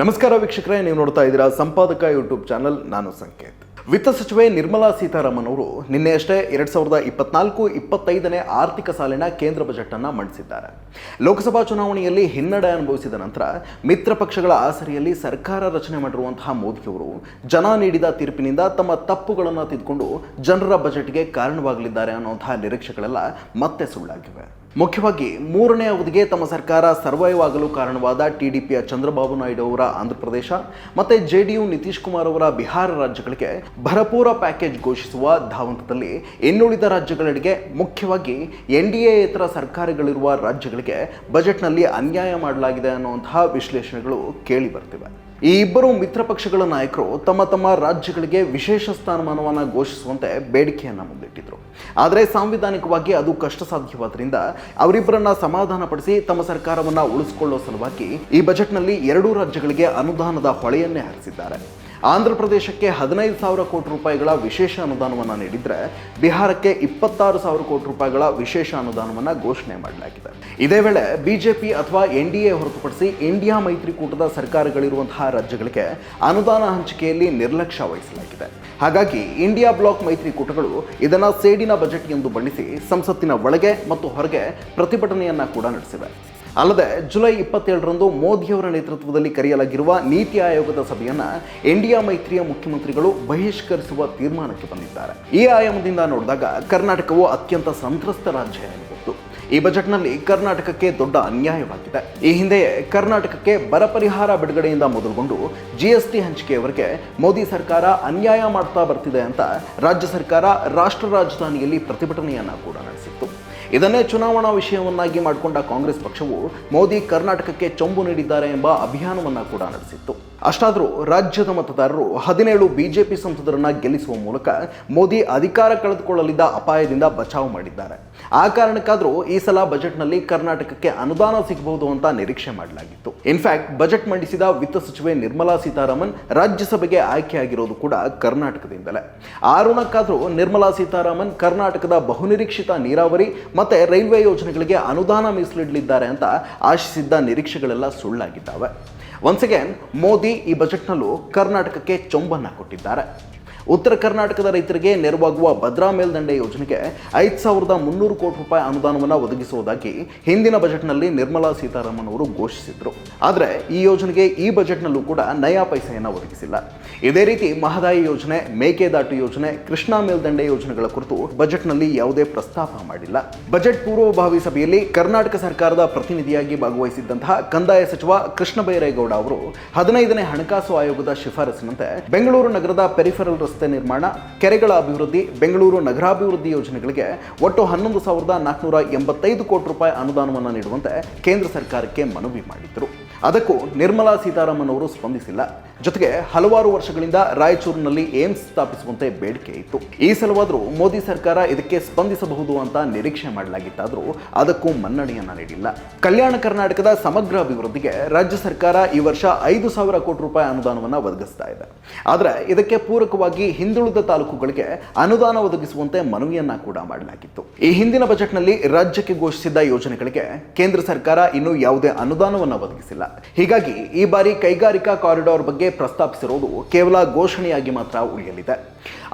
ನಮಸ್ಕಾರ ವೀಕ್ಷಕರೇ, ನೀವು ನೋಡ್ತಾ ಇದ್ದೀರಾ ಸಂಪಾದಕ ಯೂಟ್ಯೂಬ್ ಚಾನಲ್ ನಾನು ಸಂಕೇತ್. ವಿತ್ತ ಸಚಿವೆ ನಿರ್ಮಲಾ ಸೀತಾರಾಮನ್ ಅವರು ನಿನ್ನೆಯಷ್ಟೇ ಎರಡ್ ಸಾವಿರದ ಇಪ್ಪತ್ನಾಲ್ಕು ಇಪ್ಪತ್ತೈದನೇ ಆರ್ಥಿಕ ಸಾಲಿನ ಕೇಂದ್ರ ಬಜೆಟ್ ಅನ್ನ ಮಂಡಿಸಿದ್ದಾರೆ. ಲೋಕಸಭಾ ಚುನಾವಣೆಯಲ್ಲಿ ಹಿನ್ನಡೆ ಅನುಭವಿಸಿದ ನಂತರ ಮಿತ್ರ ಪಕ್ಷಗಳ ಆಸರೆಯಲ್ಲಿ ಸರ್ಕಾರ ರಚನೆ ಮಾಡಿರುವಂತಹ ಮೋದಿಯವರು ಜನ ನೀಡಿದ ತೀರ್ಪಿನಿಂದ ತಮ್ಮ ತಪ್ಪುಗಳನ್ನು ತಿದ್ದುಕೊಂಡು ಜನರ ಬಜೆಟ್ಗೆ ಕಾರಣವಾಗಲಿದ್ದಾರೆ ಅನ್ನುವಂತಹ ನಿರೀಕ್ಷೆಗಳೆಲ್ಲ ಮತ್ತೆ ಸುಳ್ಳಾಗಿವೆ. ಮುಖ್ಯವಾಗಿ ಮೂರನೇ ಅವಧಿಗೆ ತಮ್ಮ ಸರ್ಕಾರ ಸರ್ವೈವ್ ಆಗಲು ಕಾರಣವಾದ ಪಿಯ ಚಂದ್ರಬಾಬು ನಾಯ್ಡು ಅವರ ಆಂಧ್ರಪ್ರದೇಶ ಮತ್ತೆ ಜೆಡಿಯು ನಿತೀಶ್ ಕುಮಾರ್ ಅವರ ಬಿಹಾರ ರಾಜ್ಯಗಳಿಗೆ ಭರಪೂರ ಪ್ಯಾಕೇಜ್ ಘೋಷಿಸುವ ಧಾವಂತದಲ್ಲಿ ಇನ್ನುಳಿದ ರಾಜ್ಯಗಳಿಗೆ ಮುಖ್ಯವಾಗಿ ಎನ್ ಡಿ ಎತರ ಸರ್ಕಾರಗಳಿರುವ ರಾಜ್ಯಗಳಿಗೆ ಬಜೆಟ್ನಲ್ಲಿ ಅನ್ಯಾಯ ಮಾಡಲಾಗಿದೆ ಅನ್ನುವಂತಹ ವಿಶ್ಲೇಷಣೆಗಳು ಕೇಳಿ ಬರ್ತಿವೆ ಈ ಇಬ್ಬರು ಮಿತ್ರ ಪಕ್ಷಗಳ ನಾಯಕರು ತಮ್ಮ ತಮ್ಮ ರಾಜ್ಯಗಳಿಗೆ ವಿಶೇಷ ಸ್ಥಾನಮಾನವನ್ನು ಘೋಷಿಸುವಂತೆ ಬೇಡಿಕೆಯನ್ನು ಮುಂದಿಟ್ಟಿದ್ರು. ಆದರೆ ಸಾಂವಿಧಾನಿಕವಾಗಿ ಅದು ಕಷ್ಟ ಸಾಧ್ಯವಾದ್ರಿಂದ ಅವರಿಬ್ಬರನ್ನ ಸಮಾಧಾನಪಡಿಸಿ ತಮ್ಮ ಸರ್ಕಾರವನ್ನು ಉಳಿಸಿಕೊಳ್ಳುವ ಸಲುವಾಗಿ ಈ ಬಜೆಟ್ನಲ್ಲಿ ಎರಡೂ ರಾಜ್ಯಗಳಿಗೆ ಅನುದಾನದ ಹೊಳೆಯನ್ನೇ ಹರಿಸಿದ್ದಾರೆ. ಆಂಧ್ರ ಪ್ರದೇಶಕ್ಕೆ ಹದಿನೈದು ಸಾವಿರ ಕೋಟಿ ರೂಪಾಯಿಗಳ ವಿಶೇಷ ಅನುದಾನವನ್ನು ನೀಡಿದರೆ ಬಿಹಾರಕ್ಕೆ ಇಪ್ಪತ್ತಾರು ಸಾವಿರ ಕೋಟಿ ರೂಪಾಯಿಗಳ ವಿಶೇಷ ಅನುದಾನವನ್ನು ಘೋಷಣೆ ಮಾಡಲಾಗಿದೆ. ಇದೇ ವೇಳೆ ಬಿಜೆಪಿ ಅಥವಾ ಎನ್ ಡಿ ಎ ಹೊರತುಪಡಿಸಿ ಇಂಡಿಯಾ ಮೈತ್ರಿಕೂಟದ ಸರ್ಕಾರಗಳಿರುವಂತಹ ರಾಜ್ಯಗಳಿಗೆ ಅನುದಾನ ಹಂಚಿಕೆಯಲ್ಲಿ ನಿರ್ಲಕ್ಷ್ಯ ವಹಿಸಲಾಗಿದೆ. ಹಾಗಾಗಿ ಇಂಡಿಯಾ ಬ್ಲಾಕ್ ಮೈತ್ರಿಕೂಟಗಳು ಇದನ್ನು ಸೇಡಿನ ಬಜೆಟ್ ಎಂದು ಬಣ್ಣಿಸಿ ಸಂಸತ್ತಿನ ಒಳಗೆ ಮತ್ತು ಹೊರಗೆ ಪ್ರತಿಭಟನೆಯನ್ನು ಕೂಡ ನಡೆಸಿವೆ. ಅಲ್ಲದೆ ಜುಲೈ ಇಪ್ಪತ್ತೇಳರಂದು ಮೋದಿಯವರ ನೇತೃತ್ವದಲ್ಲಿ ಕರೆಯಲಾಗಿರುವ ನೀತಿ ಆಯೋಗದ ಸಭೆಯನ್ನು ಇಂಡಿಯಾ ಮೈತ್ರಿಯ ಮುಖ್ಯಮಂತ್ರಿಗಳು ಬಹಿಷ್ಕರಿಸುವ ತೀರ್ಮಾನಕ್ಕೆ ಬಂದಿದ್ದಾರೆ. ಈ ಆಯಾಮದಿಂದ ನೋಡಿದಾಗ ಕರ್ನಾಟಕವು ಅತ್ಯಂತ ಸಂತ್ರಸ್ತ ರಾಜ್ಯ ಎನ್ನಬಹುದು ಈ ಬಜೆಟ್ನಲ್ಲಿ ಕರ್ನಾಟಕಕ್ಕೆ ದೊಡ್ಡ ಅನ್ಯಾಯವಾಗಿದೆ. ಈ ಹಿಂದೆಯೇ ಕರ್ನಾಟಕಕ್ಕೆ ಬರ ಪರಿಹಾರ ಬಿಡುಗಡೆಯಿಂದ ಮೊದಲುಗೊಂಡು ಜಿಎಸ್ಟಿ ಹಂಚಿಕೆಯವರೆಗೆ ಮೋದಿ ಸರ್ಕಾರ ಅನ್ಯಾಯ ಮಾಡ್ತಾ ಬರ್ತಿದೆ ಅಂತ ರಾಜ್ಯ ಸರ್ಕಾರ ರಾಷ್ಟ್ರ ರಾಜಧಾನಿಯಲ್ಲಿ ಪ್ರತಿಭಟನೆಯನ್ನ ಕೂಡ ನಡೆಸಿತ್ತು. ಇದನ್ನೇ ಚುನಾವಣಾ ವಿಷಯವನ್ನಾಗಿ ಮಾಡಿಕೊಂಡ ಕಾಂಗ್ರೆಸ್ ಪಕ್ಷವು ಮೋದಿ ಕರ್ನಾಟಕಕ್ಕೆ ಚೊಂಬು ನೀಡಿದ್ದಾರೆ ಎಂಬ ಅಭಿಯಾನವನ್ನು ಕೂಡ ನಡೆಸಿತ್ತು. ಅಷ್ಟಾದರೂ ರಾಜ್ಯದ ಮತದಾರರು ಹದಿನೇಳು ಬಿಜೆಪಿ ಸಂಸದರನ್ನ ಗೆಲ್ಲಿಸುವ ಮೂಲಕ ಮೋದಿ ಅಧಿಕಾರ ಕಳೆದುಕೊಳ್ಳಲಿದ್ದ ಅಪಾಯದಿಂದ ಬಚಾವ್ ಮಾಡಿದ್ದಾರೆ. ಆ ಕಾರಣಕ್ಕಾದರೂ ಈ ಸಲ ಬಜೆಟ್ನಲ್ಲಿ ಕರ್ನಾಟಕಕ್ಕೆ ಅನುದಾನ ಸಿಗಬಹುದು ಅಂತ ನಿರೀಕ್ಷೆ ಮಾಡಲಾಗಿತ್ತು. ಇನ್ಫ್ಯಾಕ್ಟ್ ಬಜೆಟ್ ಮಂಡಿಸಿದ ವಿತ್ತ ಸಚಿವೆ ನಿರ್ಮಲಾ ಸೀತಾರಾಮನ್ ರಾಜ್ಯಸಭೆಗೆ ಆಯ್ಕೆಯಾಗಿರೋದು ಕೂಡ ಕರ್ನಾಟಕದಿಂದಲೇ. ಆರುಣಕ್ಕಾದರೂ ನಿರ್ಮಲಾ ಸೀತಾರಾಮನ್ ಕರ್ನಾಟಕದ ಬಹುನಿರೀಕ್ಷಿತ ನೀರಾವರಿ ಮತ್ತೆ ರೈಲ್ವೆ ಯೋಜನೆಗಳಿಗೆ ಅನುದಾನ ಮೀಸಲಿಡಲಿದ್ದಾರೆ ಅಂತ ಆಶಿಸಿದ್ದ ನಿರೀಕ್ಷೆಗಳೆಲ್ಲ ಸುಳ್ಳಾಗಿದ್ದಾವೆ. ಒನ್ಸ್ ಅಗೇನ್ ಮೋದಿ ಈ ಬಜೆಟ್ನಲ್ಲೂ ಕರ್ನಾಟಕಕ್ಕೆ ಚೊಂಬನ್ನ ಕೊಟ್ಟಿದ್ದಾರೆ. ಉತ್ತರ ಕರ್ನಾಟಕದ ರೈತರಿಗೆ ನೆರವಾಗುವ ಭದ್ರಾ ಮೇಲ್ದಂಡೆ ಯೋಜನೆಗೆ ಐದು ಸಾವಿರದ ಮುನ್ನೂರು ಕೋಟಿ ರೂಪಾಯಿ ಅನುದಾನವನ್ನು ಒದಗಿಸುವುದಾಗಿ ಹಿಂದಿನ ಬಜೆಟ್ನಲ್ಲಿ ನಿರ್ಮಲಾ ಸೀತಾರಾಮನ್ ಅವರು ಘೋಷಿಸಿದ್ರು. ಆದರೆ ಈ ಯೋಜನೆಗೆ ಈ ಬಜೆಟ್ನಲ್ಲೂ ಕೂಡ ನಯಾ ಪೈಸೆಯನ್ನು ಒದಗಿಸಿಲ್ಲ. ಇದೇ ರೀತಿ ಮಹದಾಯಿ ಯೋಜನೆ, ಮೇಕೆದಾಟು ಯೋಜನೆ, ಕೃಷ್ಣಾ ಮೇಲ್ದಂಡೆ ಯೋಜನೆಗಳ ಕುರಿತು ಬಜೆಟ್ನಲ್ಲಿ ಯಾವುದೇ ಪ್ರಸ್ತಾಪ ಮಾಡಿಲ್ಲ. ಬಜೆಟ್ ಪೂರ್ವಭಾವಿ ಸಭೆಯಲ್ಲಿ ಕರ್ನಾಟಕ ಸರ್ಕಾರದ ಪ್ರತಿನಿಧಿಯಾಗಿ ಭಾಗವಹಿಸಿದ್ದಂತಹ ಕಂದಾಯ ಸಚಿವ ಕೃಷ್ಣ ಬೈರೇಗೌಡ ಅವರು ಹದಿನೈದನೇ ಹಣಕಾಸು ಆಯೋಗದ ಶಿಫಾರಸಿನಂತೆ ಬೆಂಗಳೂರು ನಗರದ ಪೆರಿಫೆರಲ್ ರಸ್ತೆ ನಿರ್ಮಾಣ, ಕೆರೆಗಳ ಅಭಿವೃದ್ಧಿ, ಬೆಂಗಳೂರು ನಗರಾಭಿವೃದ್ಧಿ ಯೋಜನೆಗಳಿಗೆ ಒಟ್ಟು ಹನ್ನೊಂದು ಸಾವಿರದ ನಾಲ್ಕುನೂರ ಎಂಬತ್ತೈದು ಕೋಟಿ ರೂಪಾಯಿ ಅನುದಾನವನ್ನು ನೀಡುವಂತೆ ಕೇಂದ್ರ ಸರ್ಕಾರಕ್ಕೆ ಮನವಿ ಮಾಡಿದ್ರು ಅದಕ್ಕೂ ನಿರ್ಮಲಾ ಸೀತಾರಾಮನ್ ಅವರು ಸ್ಪಂದಿಸಿಲ್ಲ. ಜೊತೆಗೆ ಹಲವಾರು ವರ್ಷಗಳಿಂದ ರಾಯಚೂರಿನಲ್ಲಿ ಏಮ್ಸ್ ಸ್ಥಾಪಿಸುವಂತೆ ಬೇಡಿಕೆ ಇತ್ತು. ಈ ಸಲವಾದರೂ ಮೋದಿ ಸರ್ಕಾರ ಇದಕ್ಕೆ ಸ್ಪಂದಿಸಬಹುದು ಅಂತ ನಿರೀಕ್ಷೆ ಮಾಡಲಾಗಿತ್ತಾದರೂ ಅದಕ್ಕೂ ಮನ್ನಣೆಯನ್ನು ನೀಡಿಲ್ಲ. ಕಲ್ಯಾಣ ಕರ್ನಾಟಕದ ಸಮಗ್ರ ಅಭಿವೃದ್ಧಿಗೆ ರಾಜ್ಯ ಸರ್ಕಾರ ಈ ವರ್ಷ ಐದು ಸಾವಿರ ಕೋಟಿ ರೂಪಾಯಿ ಅನುದಾನವನ್ನು ಒದಗಿಸ್ತಾ ಇದೆ. ಆದರೆ ಇದಕ್ಕೆ ಪೂರಕವಾಗಿ ಹಿಂದುಳಿದ ತಾಲೂಕುಗಳಿಗೆ ಅನುದಾನ ಒದಗಿಸುವಂತೆ ಮನವಿಯನ್ನ ಕೂಡ ಮಾಡಲಾಗಿತ್ತು. ಈ ಹಿಂದಿನ ಬಜೆಟ್ನಲ್ಲಿ ರಾಜ್ಯಕ್ಕೆ ಘೋಷಿಸಿದ್ದ ಯೋಜನೆಗಳಿಗೆ ಕೇಂದ್ರ ಸರ್ಕಾರ ಇನ್ನೂ ಯಾವುದೇ ಅನುದಾನವನ್ನು ಒದಗಿಸಿಲ್ಲ. ಹೀಗಾಗಿ ಈ ಬಾರಿ ಕೈಗಾರಿಕಾ ಕಾರಿಡಾರ್ ಬಗ್ಗೆ ಪ್ರಸ್ತಾಪಿಸಿರುವುದು ಕೇವಲ ಘೋಷಣೆಯಾಗಿ ಮಾತ್ರ ಉಳಿಯಲಿದೆ.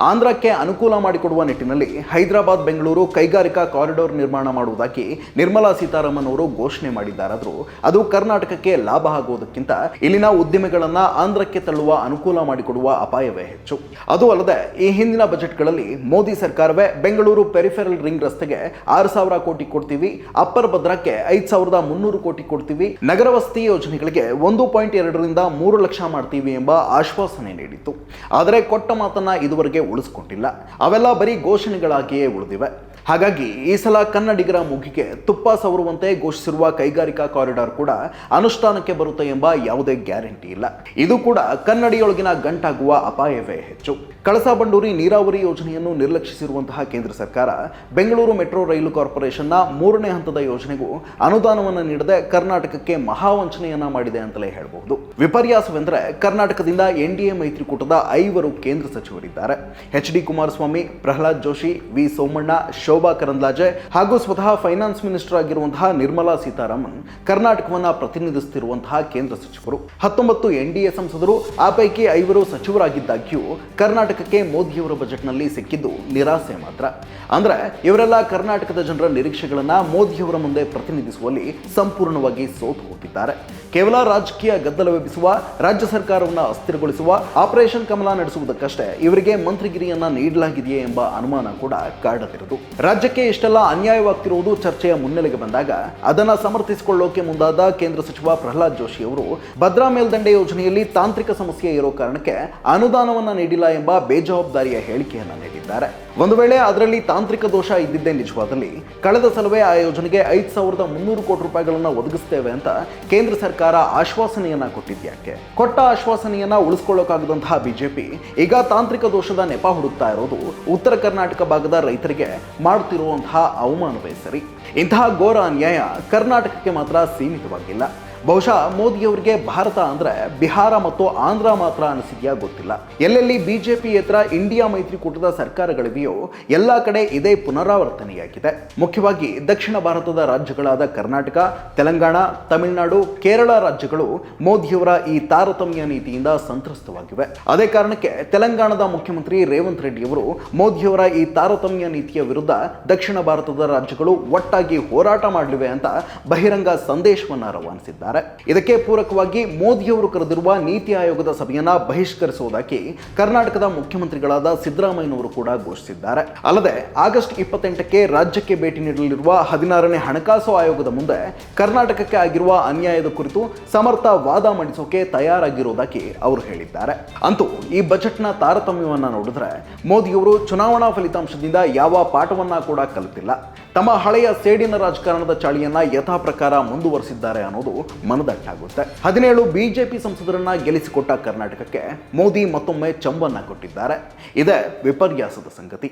ಆಂಧ್ರಕ್ಕೆ ಅನುಕೂಲ ಮಾಡಿಕೊಡುವ ನಿಟ್ಟಿನಲ್ಲಿ ಹೈದರಾಬಾದ್, ಬೆಂಗಳೂರು ಕೈಗಾರಿಕಾ ಕಾರಿಡಾರ್ ನಿರ್ಮಾಣ ಮಾಡುವುದಾಗಿ ನಿರ್ಮಲಾ ಸೀತಾರಾಮನ್ ಅವರು ಘೋಷಣೆ ಮಾಡಿದ್ದಾರಾದರೂ ಅದು ಕರ್ನಾಟಕಕ್ಕೆ ಲಾಭ ಆಗುವುದಕ್ಕಿಂತ ಇಲ್ಲಿನ ಉದ್ಯಮಿಗಳನ್ನ ಆಂಧ್ರಕ್ಕೆ ತಳ್ಳುವ ಅನುಕೂಲ ಮಾಡಿಕೊಡುವ ಅಪಾಯವೇ ಹೆಚ್ಚು. ಅದು ಅಲ್ಲದೆ ಈ ಹಿಂದಿನ ಬಜೆಟ್ಗಳಲ್ಲಿ ಮೋದಿ ಸರ್ಕಾರವೇ ಬೆಂಗಳೂರು ಪೆರಿಫೆರಲ್ ರಿಂಗ್ ರಸ್ತೆಗೆ ಆರು ಸಾವಿರ ಕೋಟಿ ಕೊಡ್ತೀವಿ, ಅಪ್ಪರ್ ಭದ್ರಕ್ಕೆ ಐದು ಸಾವಿರದ ಮುನ್ನೂರು ಕೋಟಿ ಕೊಡ್ತೀವಿ ನಗರ ವಸತಿ ಯೋಜನೆಗಳಿಗೆ ಒಂದು ಪಾಯಿಂಟ್ ಎರಡರಿಂದ ಮೂರು ಲಕ್ಷ ಮಾಡ್ತೀವಿ ಎಂಬ ಆಶ್ವಾಸನೆ ನೀಡಿತ್ತು. ಆದರೆ ಕೊಟ್ಟ ಮಾತನ್ನ ಇದುವರೆಗೆ ಉಳಿಸ್ಕೊಂಡಿಲ್ಲ. ಅವೆಲ್ಲ ಬರೀ ಘೋಷಣೆಗಳಾಗಿಯೇ ಉಳಿದಿವೆ. ಹಾಗಾಗಿ ಈ ಸಲ ಕನ್ನಡಿಗರ ಮುಗಿಗೆ ತುಪ್ಪ ಸವರುವಂತೆ ಘೋಷಿಸಿರುವ ಕೈಗಾರಿಕಾ ಕಾರಿಡಾರ್ ಕೂಡ ಅನುಷ್ಠಾನಕ್ಕೆ ಬರುತ್ತೆ ಎಂಬ ಯಾವುದೇ ಗ್ಯಾರಂಟಿ ಇಲ್ಲ. ಇದು ಕೂಡ ಕನ್ನಡಿಯೊಳಗಿನ ಗಂಟಾಗುವ ಅಪಾಯವೇ ಹೆಚ್ಚು. ಕಳಸಾ ಬಂಡೂರಿ ನೀರಾವರಿ ಯೋಜನೆಯನ್ನು ನಿರ್ಲಕ್ಷಿಸಿರುವಂತಹ ಕೇಂದ್ರ ಸರ್ಕಾರ ಬೆಂಗಳೂರು ಮೆಟ್ರೋ ರೈಲು ಕಾರ್ಪೊರೇಷನ್ನ ಮೂರನೇ ಹಂತದ ಯೋಜನೆಗೂ ಅನುದಾನವನ್ನು ನೀಡದೆ ಕರ್ನಾಟಕಕ್ಕೆ ಮಹಾವಂಚನೆಯನ್ನ ಮಾಡಿದೆ ಅಂತಲೇ ಹೇಳಬಹುದು. ವಿಪರ್ಯಾಸವೆಂದರೆ ಕರ್ನಾಟಕದಿಂದ ಎನ್ ಡಿ ಎ ಮೈತ್ರಿಕೂಟದ ಐವರು ಕೇಂದ್ರ ಸಚಿವರಿದ್ದಾರೆ. H D Kumaraswamy, Prahlad Joshi, V Somanna Shobha Karandlaje ಹಾಗೂ ಸ್ವತಃ ಫೈನಾನ್ಸ್ ಮಿನಿಸ್ಟರ್ ಆಗಿರುವಂತಹ ನಿರ್ಮಲಾ ಸೀತಾರಾಮನ್ ಕರ್ನಾಟಕವನ್ನ ಪ್ರತಿನಿಧಿಸುತ್ತಿರುವಂತಹ ಕೇಂದ್ರ ಸಚಿವರು. ಹತ್ತೊಂಬತ್ತು ಎನ್ಡಿಎ ಸಂಸದರು, ಆ ಪೈಕಿ ಐವರು ಸಚಿವರಾಗಿದ್ದಾಗ್ಯೂ ಕರ್ನಾಟಕಕ್ಕೆ ಮೋದಿಯವರ ಬಜೆಟ್ನಲ್ಲಿ ಸಿಕ್ಕಿದ್ದು ನಿರಾಸೆ ಮಾತ್ರ. ಅಂದ್ರೆ ಇವರೆಲ್ಲ ಕರ್ನಾಟಕದ ಜನರ ನಿರೀಕ್ಷೆಗಳನ್ನ ಮೋದಿಯವರ ಮುಂದೆ ಪ್ರತಿನಿಧಿಸುವಲ್ಲಿ ಸಂಪೂರ್ಣವಾಗಿ ಸೋತು ಹೋಗಿದ್ದಾರೆ. ಕೇವಲ ರಾಜಕೀಯ ಗದ್ದಲವೆಬ್ಬಿಸುವ ರಾಜ್ಯ ಸರ್ಕಾರವನ್ನು ಅಸ್ಥಿರಗೊಳಿಸುವ, ಆಪರೇಷನ್ ಕಮಲ ನಡೆಸುವುದಕ್ಕಷ್ಟೇ ಇವರಿಗೆ ಮಂತ್ರಿಗಿರಿಯನ್ನ ನೀಡಲಾಗಿದೆಯೇ ಎಂಬ ಅನುಮಾನ ಕೂಡ ಕಾಡದಿರದು ರಾಜ್ಯಕ್ಕೆ ಇಷ್ಟೆಲ್ಲ ಅನ್ಯಾಯವಾಗ್ತಿರುವುದು ಚರ್ಚೆಯ ಮುನ್ನೆಲೆಗೆ ಬಂದಾಗ ಅದನ್ನ ಸಮರ್ಥಿಸಿಕೊಳ್ಳೋಕೆ ಮುಂದಾದ ಕೇಂದ್ರ ಸಚಿವ ಪ್ರಹ್ಲಾದ್ ಜೋಶಿ ಅವರು ಭದ್ರಾ ಮೇಲ್ದಂಡೆ ಯೋಜನೆಯಲ್ಲಿ ತಾಂತ್ರಿಕ ಸಮಸ್ಯೆ ಇರೋ ಕಾರಣಕ್ಕೆ ಅನುದಾನವನ್ನ ನೀಡಿಲ್ಲ ಎಂಬ ಬೇಜವಾಬ್ದಾರಿಯ ಹೇಳಿಕೆಯನ್ನ ನೀಡಿದ್ದಾರೆ. ಒಂದು ವೇಳೆ ಅದರಲ್ಲಿ ತಾಂತ್ರಿಕ ದೋಷ ಇದ್ದಿದ್ದೇ ನಿಜವಾದಲ್ಲಿ ಕಳೆದ ಸಲವೇ ಆ ಯೋಜನೆಗೆ ಐದು ಸಾವಿರದ ಮುನ್ನೂರು ಕೋಟಿ ರೂಪಾಯಿಗಳನ್ನು ಒದಗಿಸ್ತೇವೆ ಅಂತ ಕೇಂದ್ರ ಸರ್ಕಾರ ಆಶ್ವಾಸನೆಯನ್ನ ಕೊಟ್ಟಿದ್ಯಾಕೆ ಕೊಟ್ಟ ಆಶ್ವಾಸನೆಯನ್ನ ಉಳಿಸ್ಕೊಳ್ಳೋಕಾಗದಂತಹ ಬಿಜೆಪಿ ಈಗ ತಾಂತ್ರಿಕ ದೋಷದ ನೆಪ ಹುಡುಕ್ತಾ ಇರೋದು ಉತ್ತರ ಕರ್ನಾಟಕ ಭಾಗದ ರೈತರಿಗೆ ಮಾಡುತ್ತಿರುವಂತಹ ಅವಮಾನವೇ ಸರಿ? ಇಂತಹ ಘೋರ ಅನ್ಯಾಯ ಕರ್ನಾಟಕಕ್ಕೆ ಮಾತ್ರ ಸೀಮಿತವಾಗಿಲ್ಲ. ಬಹುಶಃ ಮೋದಿಯವರಿಗೆ ಭಾರತ ಅಂದ್ರೆ ಬಿಹಾರ ಮತ್ತು ಆಂಧ್ರ ಮಾತ್ರ ಅನಿಸಿದ್ಯಾ ಗೊತ್ತಿಲ್ಲ. ಎಲ್ಲೆಲ್ಲಿ ಬಿಜೆಪಿ ಹತ್ರ ಇಂಡಿಯಾ ಮೈತ್ರಿಕೂಟದ ಸರ್ಕಾರಗಳಿವೆಯೋ ಎಲ್ಲ ಕಡೆ ಇದೇ ಪುನರಾವರ್ತನೆಯಾಗಿದೆ. ಮುಖ್ಯವಾಗಿ ದಕ್ಷಿಣ ಭಾರತದ ರಾಜ್ಯಗಳಾದ ಕರ್ನಾಟಕ, ತೆಲಂಗಾಣ, ತಮಿಳುನಾಡು, ಕೇರಳ ರಾಜ್ಯಗಳು ಮೋದಿಯವರ ಈ ತಾರತಮ್ಯ ನೀತಿಯಿಂದ ಸಂತ್ರಸ್ತವಾಗಿವೆ. ಅದೇ ಕಾರಣಕ್ಕೆ ತೆಲಂಗಾಣದ ಮುಖ್ಯಮಂತ್ರಿ ರೇವಂತ್ ರೆಡ್ಡಿಯವರು ಮೋದಿಯವರ ಈ ತಾರತಮ್ಯ ನೀತಿಯ ವಿರುದ್ಧ ದಕ್ಷಿಣ ಭಾರತದ ರಾಜ್ಯಗಳು ಒಟ್ಟಾಗಿ ಹೋರಾಟ ಮಾಡಲಿವೆ ಅಂತ ಬಹಿರಂಗ ಸಂದೇಶವನ್ನು ರವಾನಿಸಿದ್ದಾರೆ. ಇದಕ್ಕೆ ಪೂರಕವಾಗಿ ಮೋದಿಯವರು ಕರೆದಿರುವ ನೀತಿ ಆಯೋಗದ ಸಭೆಯನ್ನ ಬಹಿಷ್ಕರಿಸುವುದಾಗಿ ಕರ್ನಾಟಕದ ಮುಖ್ಯಮಂತ್ರಿಗಳಾದ ಸಿದ್ದರಾಮಯ್ಯನವರು ಕೂಡ ಘೋಷಿಸಿದ್ದಾರೆ. ಅಲ್ಲದೆ ಆಗಸ್ಟ್ ಇಪ್ಪತ್ತೆಂಟಕ್ಕೆ ರಾಜ್ಯಕ್ಕೆ ಭೇಟಿ ನೀಡಲಿರುವ ಹದಿನಾರನೇ ಹಣಕಾಸು ಆಯೋಗದ ಮುಂದೆ ಕರ್ನಾಟಕಕ್ಕೆ ಆಗಿರುವ ಅನ್ಯಾಯದ ಕುರಿತು ಸಮರ್ಥ ವಾದ ಮಂಡಿಸೋಕೆ ತಯಾರಾಗಿರುವುದಾಗಿ ಅವರು ಹೇಳಿದ್ದಾರೆ. ಅಂತೂ ಈ ಬಜೆಟ್ನ ತಾರತಮ್ಯವನ್ನ ನೋಡಿದ್ರೆ ಮೋದಿಯವರು ಚುನಾವಣಾ ಫಲಿತಾಂಶದಿಂದ ಯಾವ ಪಾಠವನ್ನ ಕೂಡ ಕಲಿತಿಲ್ಲ. ತಮ್ಮ ಹಳೆಯ ಸೇಡಿನ ರಾಜಕಾರಣದ ಚಾಳಿಯನ್ನ ಯಥಾ ಪ್ರಕಾರ ಮುಂದುವರಿಸಿದ್ದಾರೆ ಅನ್ನೋದು ಮನದಟ್ಟಾಗುತ್ತೆ. ಹದಿನೇಳು, ಬಿಜೆಪಿ ಸಂಸದರನ್ನ ಗೆಲ್ಲಿಸಿಕೊಟ್ಟ ಕರ್ನಾಟಕಕ್ಕೆ ಮೋದಿ ಮತ್ತೊಮ್ಮೆ ಚಂಬನ್ನ ಕೊಟ್ಟಿದ್ದಾರೆ. ಇದೇ ವಿಪರ್ಯಾಸದ ಸಂಗತಿ.